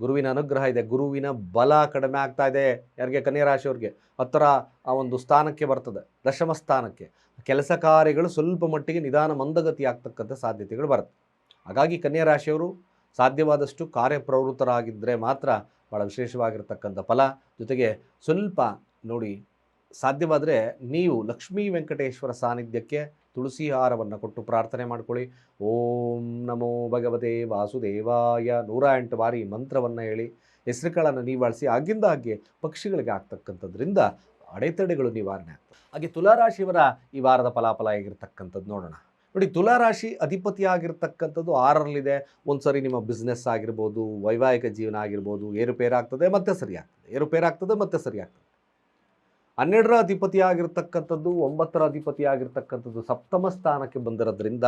ಗುರುವಿನ ಅನುಗ್ರಹ ಇದೆ, ಗುರುವಿನ ಬಲ ಕಡಿಮೆ ಆಗ್ತಾ ಇದೆ. ಯಾರಿಗೆ? ಕನ್ಯರಾಶಿಯವ್ರಿಗೆ. ಹತ್ತಿರ ಆ ಒಂದು ಸ್ಥಾನಕ್ಕೆ ಬರ್ತದೆ, ದಶಮ ಸ್ಥಾನಕ್ಕೆ. ಕೆಲಸ ಕಾರ್ಯಗಳು ಸ್ವಲ್ಪ ಮಟ್ಟಿಗೆ ನಿಧಾನ ಮಂದಗತಿ ಆಗ್ತಕ್ಕಂಥ ಸಾಧ್ಯತೆಗಳು ಬರುತ್ತೆ. ಹಾಗಾಗಿ ಕನ್ಯರಾಶಿಯವರು ಸಾಧ್ಯವಾದಷ್ಟು ಕಾರ್ಯಪ್ರವೃತ್ತರಾಗಿದ್ದರೆ ಮಾತ್ರ ಭಾಳ ವಿಶೇಷವಾಗಿರ್ತಕ್ಕಂಥ ಫಲ. ಜೊತೆಗೆ ಸ್ವಲ್ಪ ನೋಡಿ, ಸಾಧ್ಯವಾದರೆ ನೀವು ಲಕ್ಷ್ಮೀ ವೆಂಕಟೇಶ್ವರ ಸಾನ್ನಿಧ್ಯಕ್ಕೆ ತುಳಸಿ ಹಾರವನ್ನು ಕೊಟ್ಟು ಪ್ರಾರ್ಥನೆ ಮಾಡ್ಕೊಳ್ಳಿ. ಓಂ ನಮೋ ಭಗವತೆ ವಾಸುದೇವಾಯ. ನೂರ ಎಂಟು ಬಾರಿ ಮಂತ್ರವನ್ನು ಹೇಳಿ, ಹೆಸರುಗಳನ್ನು ನೀವಾಳಿಸಿ ಆಗಿಂದ ಹಾಗೆ ಪಕ್ಷಿಗಳಿಗೆ ಆಗ್ತಕ್ಕಂಥದ್ರಿಂದ ಅಡೆತಡೆಗಳು ನಿವಾರಣೆ ಆಗ್ತವೆ ಹಾಗೆ ತುಲಾರಾಶಿಯವರ ಈ ವಾರದ ಫಲಾಫಲ ಆಗಿರ್ತಕ್ಕಂಥದ್ದು ನೋಡೋಣ. ನೋಡಿ, ತುಲಾರಾಶಿ ಅಧಿಪತಿ ಆಗಿರ್ತಕ್ಕಂಥದ್ದು ಆರರಲ್ಲಿದೆ. ಒಂದು ಸರಿ ನಿಮ್ಮ ಬಿಸ್ನೆಸ್ ಆಗಿರ್ಬೋದು, ವೈವಾಹಿಕ ಜೀವನ ಆಗಿರ್ಬೋದು ಏರುಪೇರಾಗ್ತದೆ ಮತ್ತೆ ಸರಿಯಾಗ್ತದೆ. ಆಗ್ತದೆ ಏರುಪೇರಾಗ್ತದೆ ಮತ್ತೆ ಸರಿಯಾಗ್ತದೆ. ಆಗ್ತದೆ ಹನ್ನೆರಡರ ಅಧಿಪತಿ ಆಗಿರ್ತಕ್ಕಂಥದ್ದು ಒಂಬತ್ತರ ಅಧಿಪತಿ ಆಗಿರ್ತಕ್ಕಂಥದ್ದು ಸಪ್ತಮ ಸ್ಥಾನಕ್ಕೆ ಬಂದಿರೋದ್ರಿಂದ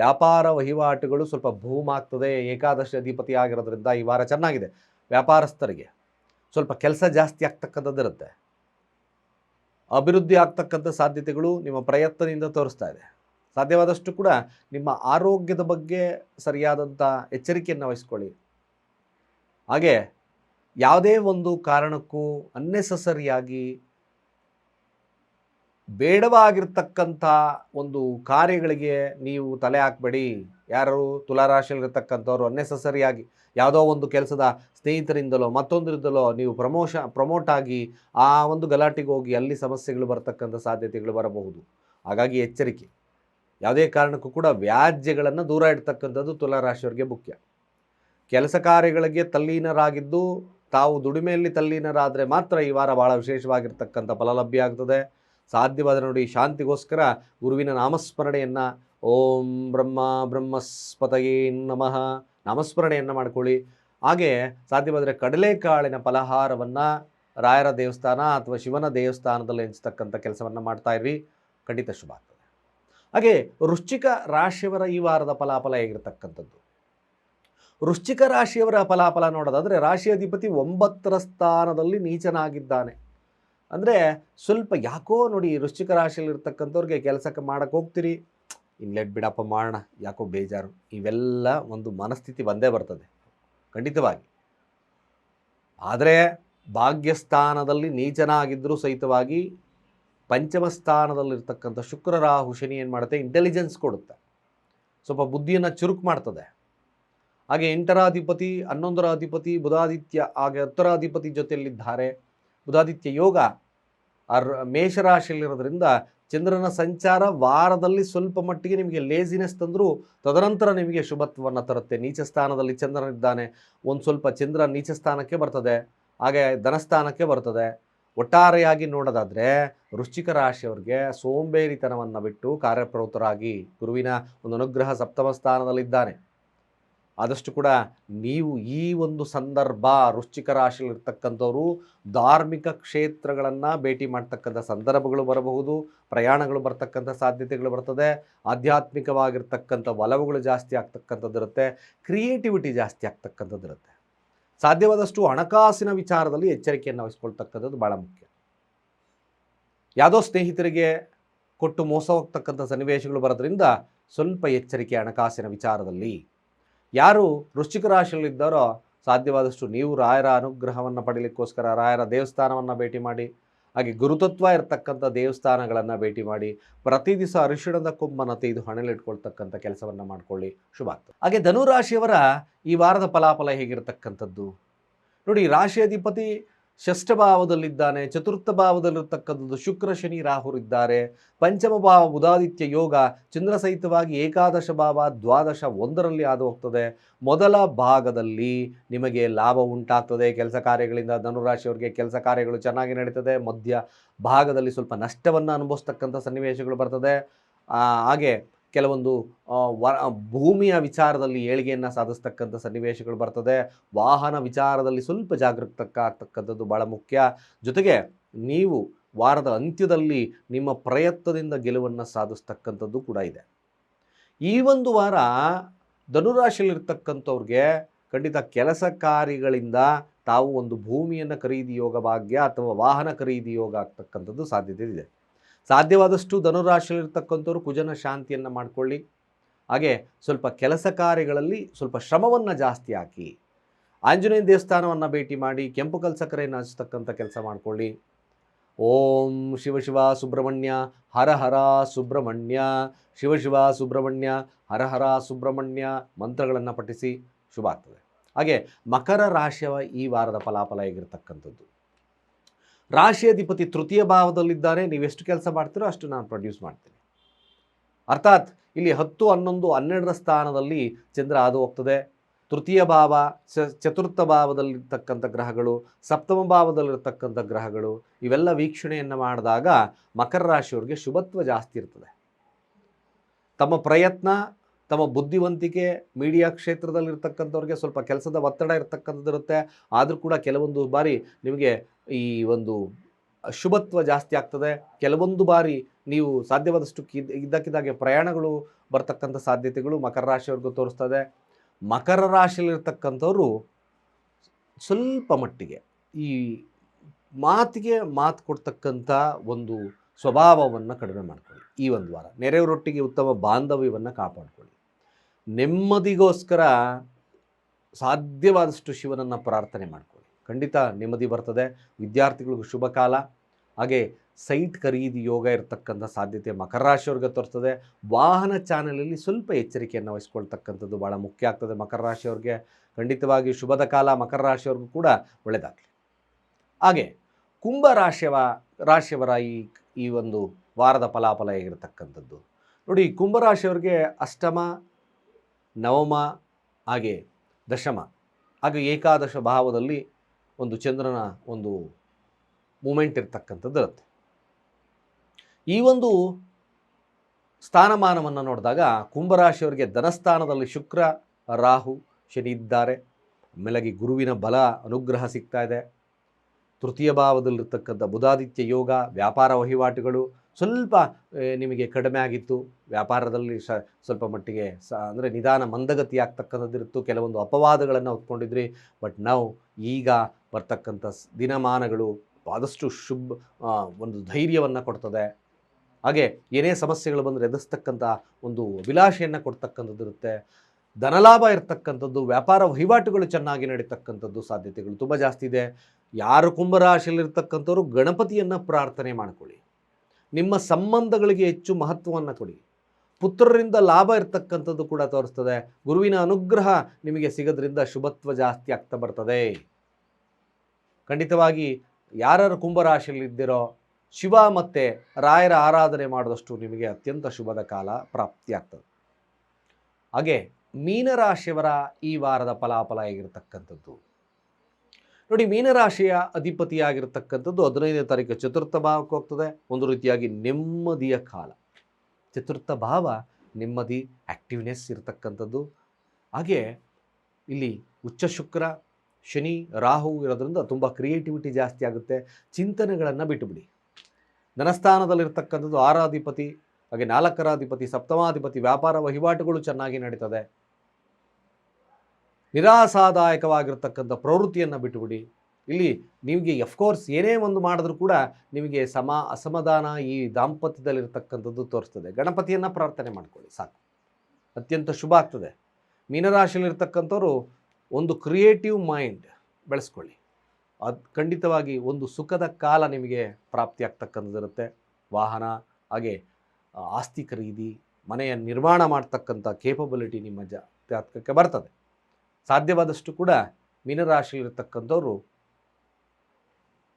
ವ್ಯಾಪಾರ ವಹಿವಾಟುಗಳು ಸ್ವಲ್ಪ ಭೂಮ್ ಆಗ್ತದೆ, ಏಕಾದಶಿ ಅಧಿಪತಿ ಆಗಿರೋದ್ರಿಂದ ಈ ವಾರ ಚೆನ್ನಾಗಿದೆ. ವ್ಯಾಪಾರಸ್ಥರಿಗೆ ಸ್ವಲ್ಪ ಕೆಲಸ ಜಾಸ್ತಿ ಆಗ್ತಕ್ಕಂಥದ್ದಿರುತ್ತೆ ಅಭಿವೃದ್ಧಿ ಆಗ್ತಕ್ಕಂಥ ಸಾಧ್ಯತೆಗಳು ನಿಮ್ಮ ಪ್ರಯತ್ನದಿಂದ ತೋರಿಸ್ತಾ ಇದೆ. ಸಾಧ್ಯವಾದಷ್ಟು ಕೂಡ ನಿಮ್ಮ ಆರೋಗ್ಯದ ಬಗ್ಗೆ ಸರಿಯಾದಂಥ ಎಚ್ಚರಿಕೆಯನ್ನು ವಹಿಸ್ಕೊಳ್ಳಿ. ಹಾಗೆ ಯಾವುದೇ ಒಂದು ಕಾರಣಕ್ಕೂ ಅನ್ನೆಸಸರಿಯಾಗಿ ಬೇಡವಾಗಿರ್ತಕ್ಕಂಥ ಒಂದು ಕಾರ್ಯಗಳಿಗೆ ನೀವು ತಲೆ ಹಾಕಬೇಡಿ. ಯಾರು ತುಲಾರಾಶಿಯಲ್ಲಿರ್ತಕ್ಕಂಥವ್ರು ಅನ್ನೆಸಸರಿಯಾಗಿ ಯಾವುದೋ ಒಂದು ಕೆಲಸದ ಸ್ನೇಹಿತರಿಂದಲೋ ಮತ್ತೊಂದರಿಂದಲೋ ನೀವು ಪ್ರಮೋಷ, ಪ್ರಮೋಟ್ ಆಗಿ ಆ ಒಂದು ಗಲಾಟೆಗೆ ಹೋಗಿ ಅಲ್ಲಿ ಸಮಸ್ಯೆಗಳು ಬರತಕ್ಕಂಥ ಸಾಧ್ಯತೆಗಳು ಬರಬಹುದು. ಹಾಗಾಗಿ ಎಚ್ಚರಿಕೆ. ಯಾವುದೇ ಕಾರಣಕ್ಕೂ ಕೂಡ ವ್ಯಾಜ್ಯಗಳನ್ನು ದೂರ ಇಡ್ತಕ್ಕಂಥದ್ದು ತುಲಾರಾಶಿಯವರಿಗೆ ಮುಖ್ಯ. ಕೆಲಸ ಕಾರ್ಯಗಳಿಗೆ ತಲ್ಲೀನರಾಗಿದ್ದು ತಾವು ದುಡಿಮೆಯಲ್ಲಿ ತಲ್ಲೀನರಾದರೆ ಮಾತ್ರ ಈ ವಾರ ಭಾಳ ವಿಶೇಷವಾಗಿರ್ತಕ್ಕಂಥ ಫಲ ಲಭ್ಯ ಆಗ್ತದೆ. ಸಾಧ್ಯವಾದರೆ ನೋಡಿ ಶಾಂತಿಗೋಸ್ಕರ ಗುರುವಿನ ನಾಮಸ್ಮರಣೆಯನ್ನು ಓಂ ಬ್ರಹ್ಮ ಬ್ರಹ್ಮಸ್ಪತಯೇ ನಮಃ ನಾಮಸ್ಮರಣೆಯನ್ನು ಮಾಡ್ಕೊಳ್ಳಿ. ಹಾಗೆ ಸಾಧ್ಯವಾದರೆ ಕಡಲೆಕಾಳಿನ ಫಲಹಾರವನ್ನು ರಾಯರ ದೇವಸ್ಥಾನ ಅಥವಾ ಶಿವನ ದೇವಸ್ಥಾನದಲ್ಲಿ ಹಂಚ್ತಕ್ಕಂಥ ಕೆಲಸವನ್ನು ಮಾಡ್ತಾ ಇರ್ರಿ. ಖಂಡಿತ ಶುಭ ಆಗ್ತದೆ. ಹಾಗೆ ವೃಶ್ಚಿಕ ರಾಶಿಯವರ ಈ ವಾರದ ಫಲಾಫಲ ಹೇಗಿರ್ತಕ್ಕಂಥದ್ದು? ವೃಶ್ಚಿಕ ರಾಶಿಯವರ ಫಲಾಫಲ ನೋಡೋದಾದರೆ ರಾಶಿ ಅಧಿಪತಿ ಒಂಬತ್ತರ ಸ್ಥಾನದಲ್ಲಿ ನೀಚನಾಗಿದ್ದಾನೆ. ಅಂದರೆ ಸ್ವಲ್ಪ ಯಾಕೋ ನೋಡಿ ವೃಶ್ಚಿಕ ರಾಶಿಯಲ್ಲಿರ್ತಕ್ಕಂಥವ್ರಿಗೆ ಕೆಲಸಕ್ಕೆ ಮಾಡಕ್ಕೆ ಹೋಗ್ತೀರಿ. ಇನ್ಲೆಟ್ ಬಿಡಪ್ಪ ಮಾಡೋಣ, ಯಾಕೋ ಬೇಜಾರು. ಇವೆಲ್ಲ ಒಂದು ಮನಸ್ಥಿತಿ ಬಂದೇ ಬರ್ತದೆ, ಖಂಡಿತವಾಗಿ. ಆದರೆ ಭಾಗ್ಯಸ್ಥಾನದಲ್ಲಿ ನೀಚನಾಗಿದ್ದರೂ ಸಹಿತವಾಗಿ ಪಂಚಮ ಸ್ಥಾನದಲ್ಲಿರ್ತಕ್ಕಂಥ ಶುಕ್ರ ರಾಹು ಶನಿ ಏನು ಮಾಡುತ್ತೆ? ಇಂಟೆಲಿಜೆನ್ಸ್ ಕೊಡುತ್ತೆ. ಸ್ವಲ್ಪ ಬುದ್ಧಿಯನ್ನು ಚುರುಕು ಮಾಡ್ತದೆ. ಹಾಗೆ ಎಂಟರ ಅಧಿಪತಿ ಹನ್ನೊಂದರ ಅಧಿಪತಿ ಬುಧಾದಿತ್ಯ, ಹಾಗೆ ಹತ್ತರ ಅಧಿಪತಿ ಜೊತೆಯಲ್ಲಿದ್ದಾರೆ. ಬುಧಾದಿತ್ಯ ಯೋಗ ಮೇಷರಾಶಿಯಲ್ಲಿರೋದ್ರಿಂದ ಚಂದ್ರನ ಸಂಚಾರ ವಾರದಲ್ಲಿ ಸ್ವಲ್ಪ ಮಟ್ಟಿಗೆ ನಿಮಗೆ ಲೇಸಿನೆಸ್ ತಂದರೂ ತದನಂತರ ನಿಮಗೆ ಶುಭತ್ವವನ್ನು ತರುತ್ತೆ. ನೀಚ ಸ್ಥಾನದಲ್ಲಿ ಚಂದ್ರನಿದ್ದಾನೆ, ಒಂದು ಸ್ವಲ್ಪ ಚಂದ್ರ ನೀಚ ಸ್ಥಾನಕ್ಕೆ ಬರ್ತದೆ, ಹಾಗೆ ಧನಸ್ಥಾನಕ್ಕೆ ಬರ್ತದೆ. ಒಟ್ಟಾರೆಯಾಗಿ ನೋಡೋದಾದರೆ ವೃಶ್ಚಿಕ ರಾಶಿಯವರಿಗೆ ಸೋಂಬೇರಿತನವನ್ನು ಬಿಟ್ಟು ಕಾರ್ಯಪ್ರವೃತ್ತರಾಗಿ ಗುರುವಿನ ಒಂದು ಅನುಗ್ರಹ ಸಪ್ತಮ ಸ್ಥಾನದಲ್ಲಿದ್ದಾನೆ. ಆದಷ್ಟು ಕೂಡ ನೀವು ಈ ಒಂದು ಸಂದರ್ಭ, ವೃಶ್ಚಿಕ ರಾಶಿಯಲ್ಲಿರ್ತಕ್ಕಂಥವರು ಧಾರ್ಮಿಕ ಕ್ಷೇತ್ರಗಳನ್ನು ಭೇಟಿ ಮಾಡ್ತಕ್ಕಂಥ ಸಂದರ್ಭಗಳು ಬರಬಹುದು, ಪ್ರಯಾಣಗಳು ಬರ್ತಕ್ಕಂಥ ಸಾಧ್ಯತೆಗಳು ಬರ್ತದೆ, ಆಧ್ಯಾತ್ಮಿಕವಾಗಿರ್ತಕ್ಕಂಥ ಒಲವುಗಳು ಜಾಸ್ತಿ ಆಗ್ತಕ್ಕಂಥದ್ದಿರುತ್ತೆ ಕ್ರಿಯೇಟಿವಿಟಿ ಜಾಸ್ತಿ ಆಗ್ತಕ್ಕಂಥದ್ದಿರುತ್ತೆ ಸಾಧ್ಯವಾದಷ್ಟು ಹಣಕಾಸಿನ ವಿಚಾರದಲ್ಲಿ ಎಚ್ಚರಿಕೆಯನ್ನು ವಹಿಸ್ಕೊಳ್ತಕ್ಕಂಥದ್ದು ಭಾಳ ಮುಖ್ಯ. ಯಾವುದೋ ಸ್ನೇಹಿತರಿಗೆ ಕೊಟ್ಟು ಮೋಸ ಹೋಗ್ತಕ್ಕಂಥ ಸನ್ನಿವೇಶಗಳು ಬರೋದ್ರಿಂದ ಸ್ವಲ್ಪ ಎಚ್ಚರಿಕೆ, ಹಣಕಾಸಿನ ವಿಚಾರದಲ್ಲಿ ಯಾರು ವೃಶ್ಚಿಕ ರಾಶಿಯಲ್ಲಿದ್ದಾರೋ ಸಾಧ್ಯವಾದಷ್ಟು ನೀವು ರಾಯರ ಅನುಗ್ರಹವನ್ನು ಪಡೀಲಿಕ್ಕೋಸ್ಕರ, ರಾಯರ ದೇವಸ್ಥಾನವನ್ನು ಭೇಟಿ ಮಾಡಿ, ಹಾಗೆ ಗುರುತತ್ವ ಇರತಕ್ಕಂಥ ದೇವಸ್ಥಾನಗಳನ್ನು ಭೇಟಿ ಮಾಡಿ, ಪ್ರತಿ ದಿವಸ ಅರಿಶಿಣದ ಕುಂಭನ ತೆಗೆದು ಹಣಲಿಟ್ಕೊಳ್ತಕ್ಕಂಥ ಕೆಲಸವನ್ನು ಮಾಡ್ಕೊಳ್ಳಿ. ಶುಭ ಆಗ್ತದೆ. ಹಾಗೆ ಧನುರಾಶಿಯವರ ಈ ವಾರದ ಫಲಾಫಲ ಹೇಗಿರತಕ್ಕಂಥದ್ದು? ನೋಡಿ ರಾಶಿ ಅಧಿಪತಿ ಷಷ್ಠ ಭಾವದಲ್ಲಿದ್ದಾನೆ, ಚತುರ್ಥ ಭಾವದಲ್ಲಿರತಕ್ಕಂಥದ್ದು ಶುಕ್ರ, ಶನಿ ರಾಹುರಿದ್ದಾರೆ ಪಂಚಮ ಭಾವ ಬುಧಾದಿತ್ಯ ಯೋಗ, ಚಂದ್ರ ಸಹಿತವಾಗಿ ಏಕಾದಶ ಭಾವ ದ್ವಾದಶ ಒಂದರಲ್ಲಿ ಆದ ಹೋಗ್ತದೆ ಮೊದಲ ಭಾಗದಲ್ಲಿ ನಿಮಗೆ ಲಾಭ ಉಂಟಾಗ್ತದೆ, ಕೆಲಸ ಕಾರ್ಯಗಳಿಂದ ಧನುರಾಶಿಯವರಿಗೆ ಕೆಲಸ ಕಾರ್ಯಗಳು ಚೆನ್ನಾಗಿ ನಡೀತದೆ. ಮಧ್ಯ ಭಾಗದಲ್ಲಿ ಸ್ವಲ್ಪ ನಷ್ಟವನ್ನು ಅನುಭವಿಸ್ತಕ್ಕಂಥ ಸನ್ನಿವೇಶಗಳು ಬರ್ತದೆ. ಹಾಗೆ ಕೆಲವೊಂದು ಭೂಮಿಯ ವಿಚಾರದಲ್ಲಿ ಏಳಿಗೆಯನ್ನು ಸಾಧಿಸ್ತಕ್ಕಂಥ ಸನ್ನಿವೇಶಗಳು ಬರ್ತದೆ. ವಾಹನ ವಿಚಾರದಲ್ಲಿ ಸ್ವಲ್ಪ ಜಾಗೃತಕ್ಕಾಗ್ತಕ್ಕಂಥದ್ದು ಭಾಳ ಮುಖ್ಯ. ಜೊತೆಗೆ ನೀವು ವಾರದ ಅಂತ್ಯದಲ್ಲಿ ನಿಮ್ಮ ಪ್ರಯತ್ನದಿಂದ ಗೆಲುವನ್ನು ಸಾಧಿಸ್ತಕ್ಕಂಥದ್ದು ಕೂಡ ಇದೆ. ಈ ಒಂದು ವಾರ ಧನುರಾಶಿಯಲ್ಲಿರ್ತಕ್ಕಂಥವ್ರಿಗೆ ಖಂಡಿತ ಕೆಲಸ ಕಾರ್ಯಗಳಿಂದ ತಾವು ಒಂದು ಭೂಮಿಯನ್ನು ಖರೀದಿ ಯೋಗ ಭಾಗ್ಯ ಅಥವಾ ವಾಹನ ಖರೀದಿ ಯೋಗ ಆಗ್ತಕ್ಕಂಥದ್ದು ಸಾಧ್ಯತೆ ಇದೆ. ಸಾಧ್ಯವಾದಷ್ಟು ಧನುರಾಶಿಯಲ್ಲಿರ್ತಕ್ಕಂಥವ್ರು ಕುಜನ ಶಾಂತಿಯನ್ನು ಮಾಡಿಕೊಳ್ಳಿ. ಹಾಗೆ ಸ್ವಲ್ಪ ಕೆಲಸ ಕಾರ್ಯಗಳಲ್ಲಿ ಸ್ವಲ್ಪ ಶ್ರಮವನ್ನು ಜಾಸ್ತಿ ಹಾಕಿ. ಆಂಜನೇಯ ದೇವಸ್ಥಾನವನ್ನು ಭೇಟಿ ಮಾಡಿ, ಕೆಂಪು ಕಲ್ಸಕರೆಯನ್ನು ಹಚ್ಚತಕ್ಕಂಥ ಕೆಲಸ ಮಾಡಿಕೊಳ್ಳಿ. ಓಂ ಶಿವ ಶಿವ ಸುಬ್ರಹ್ಮಣ್ಯ ಹರ ಹರ ಸುಬ್ರಹ್ಮಣ್ಯ. ಶಿವ ಶಿವ ಸುಬ್ರಹ್ಮಣ್ಯ ಹರ ಹರ ಸುಬ್ರಹ್ಮಣ್ಯ ಮಂತ್ರಗಳನ್ನು ಪಠಿಸಿ ಶುಭ ಆಗ್ತದೆ. ಹಾಗೆ ಮಕರ ರಾಶಿಯ ಈ ವಾರದ ಫಲಾಫಲ ಹೇಗಿರ್ತಕ್ಕಂಥದ್ದು? ರಾಶಿ ಅಧಿಪತಿ ತೃತೀಯ ಭಾವದಲ್ಲಿದ್ದಾರೆ. ನೀವೆಷ್ಟು ಕೆಲಸ ಮಾಡ್ತೀರೋ ಅಷ್ಟು ನಾನು ಪ್ರೊಡ್ಯೂಸ್ ಮಾಡ್ತೀನಿ. ಅರ್ಥಾತ್ ಇಲ್ಲಿ ಹತ್ತು, ಹನ್ನೊಂದು, ಹನ್ನೆರಡರ ಸ್ಥಾನದಲ್ಲಿ ಚಂದ್ರ ಹಾದು ಹೋಗ್ತದೆ ತೃತೀಯ ಭಾವ ಚತುರ್ಥ ಭಾವದಲ್ಲಿರ್ತಕ್ಕಂಥ ಗ್ರಹಗಳು, ಸಪ್ತಮ ಭಾವದಲ್ಲಿರ್ತಕ್ಕಂಥ ಗ್ರಹಗಳು, ಇವೆಲ್ಲ ವೀಕ್ಷಣೆಯನ್ನು ಮಾಡಿದಾಗ ಮಕರ ರಾಶಿಯವರಿಗೆ ಶುಭತ್ವ ಜಾಸ್ತಿ ಇರ್ತದೆ. ತಮ್ಮ ಪ್ರಯತ್ನ ತಮ್ಮ ಬುದ್ಧಿವಂತಿಕೆ ಮೀಡಿಯಾ ಕ್ಷೇತ್ರದಲ್ಲಿರ್ತಕ್ಕಂಥವ್ರಿಗೆ ಸ್ವಲ್ಪ ಕೆಲಸದ ಒತ್ತಡ ಇರುತ್ತೆ ಆದರೂ ಕೂಡ ಕೆಲವೊಂದು ಬಾರಿ ನಿಮಗೆ ಈ ಒಂದು ಶುಭತ್ವ ಜಾಸ್ತಿ ಆಗ್ತದೆ. ಕೆಲವೊಂದು ಬಾರಿ ನೀವು ಸಾಧ್ಯವಾದಷ್ಟು ಕಿದ್ ಇದ್ದಕ್ಕಿದ್ದಾಗೆ ಪ್ರಯಾಣಗಳು ಬರ್ತಕ್ಕಂಥ ಸಾಧ್ಯತೆಗಳು ಮಕರ ರಾಶಿಯವ್ರಿಗೂ ತೋರಿಸ್ತದೆ. ಮಕರ ರಾಶಿಯಲ್ಲಿರ್ತಕ್ಕಂಥವ್ರು ಸ್ವಲ್ಪ ಮಟ್ಟಿಗೆ ಈ ಮಾತಿಗೆ ಮಾತು ಕೊಡ್ತಕ್ಕಂಥ ಒಂದು ಸ್ವಭಾವವನ್ನು ಕಡಿಮೆ ಮಾಡ್ಕೊಳ್ಳಿ ಈ ಒಂದು ವಾರ. ನೆರೆಯವರೊಟ್ಟಿಗೆ ಉತ್ತಮ ಬಾಂಧವ್ಯವನ್ನು ಕಾಪಾಡ್ಕೊಳ್ಳಿ. ನೆಮ್ಮದಿಗೋಸ್ಕರ ಸಾಧ್ಯವಾದಷ್ಟು ಶಿವನನ್ನು ಪ್ರಾರ್ಥನೆ ಮಾಡಿಕೊಳ್ಳಿ. ಖಂಡಿತ ನೆಮ್ಮದಿ ಬರ್ತದೆ. ವಿದ್ಯಾರ್ಥಿಗಳಿಗೂ ಶುಭ ಕಾಲ. ಹಾಗೆ ಸೈಟ್ ಖರೀದಿ ಯೋಗ ಇರತಕ್ಕಂಥ ಸಾಧ್ಯತೆ ಮಕರ ರಾಶಿಯವ್ರಿಗೆ ತೋರಿಸ್ತದೆ ವಾಹನ ಚಾನಲಲ್ಲಿ ಸ್ವಲ್ಪ ಎಚ್ಚರಿಕೆಯನ್ನು ವಹಿಸ್ಕೊಳ್ತಕ್ಕಂಥದ್ದು ಭಾಳ ಮುಖ್ಯ ಆಗ್ತದೆ ಮಕರ ರಾಶಿಯವ್ರಿಗೆ ಖಂಡಿತವಾಗಿ ಶುಭದ ಕಾಲ ಮಕರ ರಾಶಿಯವ್ರಿಗೂ ಕೂಡ ಒಳ್ಳೆಯದಾಗಲಿ ಹಾಗೆ ಕುಂಭ ರಾಶಿಯವ, ರಾಶಿಯವರ ಈ ಈ ಒಂದು ವಾರದ ಫಲಾಫಲ ಹೇಗಿರತಕ್ಕಂಥದ್ದು. ನೋಡಿ ಕುಂಭರಾಶಿಯವ್ರಿಗೆ ಅಷ್ಟಮ ನವಮ, ಹಾಗೆ ದಶಮ, ಹಾಗೆ ಏಕಾದಶ ಭಾವದಲ್ಲಿ ಒಂದು ಚಂದ್ರನ ಒಂದು ಮೂಮೆಂಟ್ ಇರ್ತಕ್ಕಂಥದ್ದು ಇರುತ್ತೆ. ಈ ಒಂದು ಸ್ಥಾನಮಾನವನ್ನು ನೋಡಿದಾಗ ಕುಂಭರಾಶಿಯವರಿಗೆ ಧನಸ್ಥಾನದಲ್ಲಿ ಶುಕ್ರ, ರಾಹು, ಶನಿ ಇದ್ದಾರೆ. ಆಮೇಲಾಗಿ ಗುರುವಿನ ಬಲ, ಅನುಗ್ರಹ ಸಿಗ್ತಾ ಇದೆ. ತೃತೀಯ ಭಾವದಲ್ಲಿರ್ತಕ್ಕಂಥ ಬುಧಾದಿತ್ಯ ಯೋಗ, ವ್ಯಾಪಾರ ವಹಿವಾಟುಗಳು ಸ್ವಲ್ಪ ನಿಮಗೆ ಕಡಿಮೆ ಆಗಿತ್ತು. ವ್ಯಾಪಾರದಲ್ಲಿ ಸ, ಸ್ವಲ್ಪ ಮಟ್ಟಿಗೆ ಸ, ಅಂದರೆ ನಿಧಾನ ಮಂದಗತಿ ಆಗ್ತಕ್ಕಂಥದ್ದಿರುತ್ತು ಕೆಲವೊಂದು ಅಪವಾದಗಳನ್ನು ಹೊತ್ಕೊಂಡಿದ್ರಿ. ಬಟ್ ನಾವು ಈಗ ಬರ್ತಕ್ಕಂಥ ದಿನಮಾನಗಳು ಆದಷ್ಟು ಶುಭ ಒಂದು ಧೈರ್ಯವನ್ನು ಕೊಡ್ತದೆ. ಹಾಗೆ ಏನೇ ಸಮಸ್ಯೆಗಳು ಬಂದರೆ ಎದುರಿಸ್ತಕ್ಕಂಥ ಒಂದು ಅಭಿಲಾಷೆಯನ್ನು ಕೊಡ್ತಕ್ಕಂಥದ್ದಿರುತ್ತೆ. ಧನಲಾಭ ಇರತಕ್ಕಂಥದ್ದು, ವ್ಯಾಪಾರ ವಹಿವಾಟುಗಳು ಚೆನ್ನಾಗಿ ನಡೀತಕ್ಕಂಥದ್ದು ಸಾಧ್ಯತೆಗಳು ತುಂಬ ಜಾಸ್ತಿ ಇದೆ. ಯಾರು ಕುಂಭರಾಶಿಯಲ್ಲಿರ್ತಕ್ಕಂಥವ್ರು ಗಣಪತಿಯನ್ನು ಪ್ರಾರ್ಥನೆ ಮಾಡ್ಕೊಳ್ಳಿ. ನಿಮ್ಮ ಸಂಬಂಧಗಳಿಗೆ ಹೆಚ್ಚು ಮಹತ್ವವನ್ನು ಕೊಡಿ. ಪುತ್ರರಿಂದ ಲಾಭ ಇರ್ತಕ್ಕಂಥದ್ದು ಕೂಡ ತೋರಿಸ್ತದೆ. ಗುರುವಿನ ಅನುಗ್ರಹ ನಿಮಗೆ ಸಿಗೋದ್ರಿಂದ ಶುಭತ್ವ ಜಾಸ್ತಿ ಆಗ್ತಾ ಬರ್ತದೆ. ಖಂಡಿತವಾಗಿ ಯಾರ್ಯಾರು ಕುಂಭರಾಶಿಯಲ್ಲಿದ್ದಿರೋ ಶಿವ ಮತ್ತು ರಾಯರ ಆರಾಧನೆ ಮಾಡಿದಷ್ಟು ನಿಮಗೆ ಅತ್ಯಂತ ಶುಭದ ಕಾಲ ಪ್ರಾಪ್ತಿಯಾಗ್ತದೆ ಹಾಗೆ ಮೀನರಾಶಿಯವರ ಈ ವಾರದ ಫಲಾಫಲ ಹೇಗಿರ್ತಕ್ಕಂಥದ್ದು? ನೋಡಿ, ಮೀನರಾಶಿಯ ಅಧಿಪತಿಯಾಗಿರ್ತಕ್ಕಂಥದ್ದು ಹದಿನೈದನೇ ತಾರೀಕು ಚತುರ್ಥ ಭಾವಕ್ಕೆ ಹೋಗ್ತದೆ. ಒಂದು ರೀತಿಯಾಗಿ ನೆಮ್ಮದಿಯ ಕಾಲ. ಚತುರ್ಥ ಭಾವ, ನೆಮ್ಮದಿ ಆ್ಯಕ್ಟಿವ್ನೆಸ್ ಇರತಕ್ಕಂಥದ್ದು. ಹಾಗೆ ಇಲ್ಲಿ ಉಚ್ಚ ಶುಕ್ರ, ಶನಿ, ರಾಹು ಇರೋದ್ರಿಂದ ತುಂಬ ಕ್ರಿಯೇಟಿವಿಟಿ ಜಾಸ್ತಿ ಆಗುತ್ತೆ. ಚಿಂತನೆಗಳನ್ನು ಬಿಟ್ಟುಬಿಡಿ ಧನಸ್ಥಾನದಲ್ಲಿರ್ತಕ್ಕಂಥದ್ದು ಆರಾಧಿಪತಿ, ಹಾಗೆ ನಾಲ್ಕರಾಧಿಪತಿ, ಸಪ್ತಮಾಧಿಪತಿ ವ್ಯಾಪಾರ ವಹಿವಾಟುಗಳು ಚೆನ್ನಾಗಿ ನಡೀತದೆ. ನಿರಾಸಾದಾಯಕವಾಗಿರ್ತಕ್ಕಂಥ ಪ್ರವೃತ್ತಿಯನ್ನು ಬಿಟ್ಟುಬಿಡಿ. ಇಲ್ಲಿ ನಿಮಗೆ ಎಫ್ಕೋರ್ಸ್ ಏನೇ ಒಂದು ಮಾಡಿದ್ರೂ ಕೂಡ ನಿಮಗೆ ಸಮ ಅಸಮಾಧಾನ ಈ ದಾಂಪತ್ಯದಲ್ಲಿರ್ತಕ್ಕಂಥದ್ದು ತೋರಿಸ್ತದೆ. ಗಣಪತಿಯನ್ನು ಪ್ರಾರ್ಥನೆ ಮಾಡ್ಕೊಳ್ಳಿ, ಸಾಕು. ಅತ್ಯಂತ ಶುಭ ಆಗ್ತದೆ. ಮೀನರಾಶಿಯಲ್ಲಿರ್ತಕ್ಕಂಥವ್ರು ಒಂದು ಕ್ರಿಯೇಟಿವ್ ಮೈಂಡ್ ಬೆಳೆಸ್ಕೊಳ್ಳಿ. ಅದು ಖಂಡಿತವಾಗಿ ಒಂದು ಸುಖದ ಕಾಲ ನಿಮಗೆ ಪ್ರಾಪ್ತಿ ಆಗ್ತಕ್ಕಂಥದ್ದಿರುತ್ತೆ. ವಾಹನ, ಹಾಗೆ ಆಸ್ತಿ ಖರೀದಿ ಮನೆಯ ನಿರ್ಮಾಣ ಮಾಡ್ತಕ್ಕಂಥ ಕೇಪಬಿಲಿಟಿ ನಿಮ್ಮ ಜಾತಕಕ್ಕೆ ಬರ್ತದೆ. ಸಾಧ್ಯವಾದಷ್ಟು ಕೂಡ ಮೀನರಾಶಿಯಲ್ಲಿರ್ತಕ್ಕಂಥವರು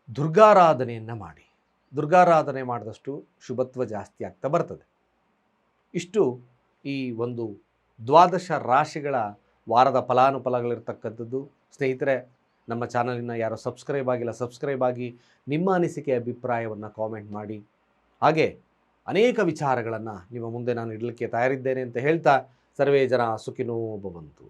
ದುರ್ಗಾರಾಧನೆಯನ್ನು ಮಾಡಿ. ದುರ್ಗಾರಾಧನೆ ಮಾಡಿದಷ್ಟು ಶುಭತ್ವ ಜಾಸ್ತಿ ಆಗ್ತಾ ಬರ್ತದೆ. ಇಷ್ಟು ಈ ಒಂದು ದ್ವಾದಶ ರಾಶಿಗಳ ವಾರದ ಫಲಾನುಫಲಗಳಿರ್ತಕ್ಕಂಥದ್ದು. ಸ್ನೇಹಿತರೆ, ನಮ್ಮ ಚಾನಲಿನ ಯಾರೋ ಸಬ್ಸ್ಕ್ರೈಬ್ ಆಗಿಲ್ಲ, ಸಬ್ಸ್ಕ್ರೈಬ್ ಆಗಿ ನಿಮ್ಮ ಅನಿಸಿಕೆ, ಅಭಿಪ್ರಾಯವನ್ನು ಕಾಮೆಂಟ್ ಮಾಡಿ. ಹಾಗೆ ಅನೇಕ ವಿಚಾರಗಳನ್ನು ನಿಮ್ಮ ಮುಂದೆ ನಾನು ಇಡಲಿಕ್ಕೆ ತಯಾರಿದ್ದೇನೆ ಅಂತ ಹೇಳ್ತಾ ಸರ್ವೇ ಜನ ಸುಖಿನೋ ಭವಂತು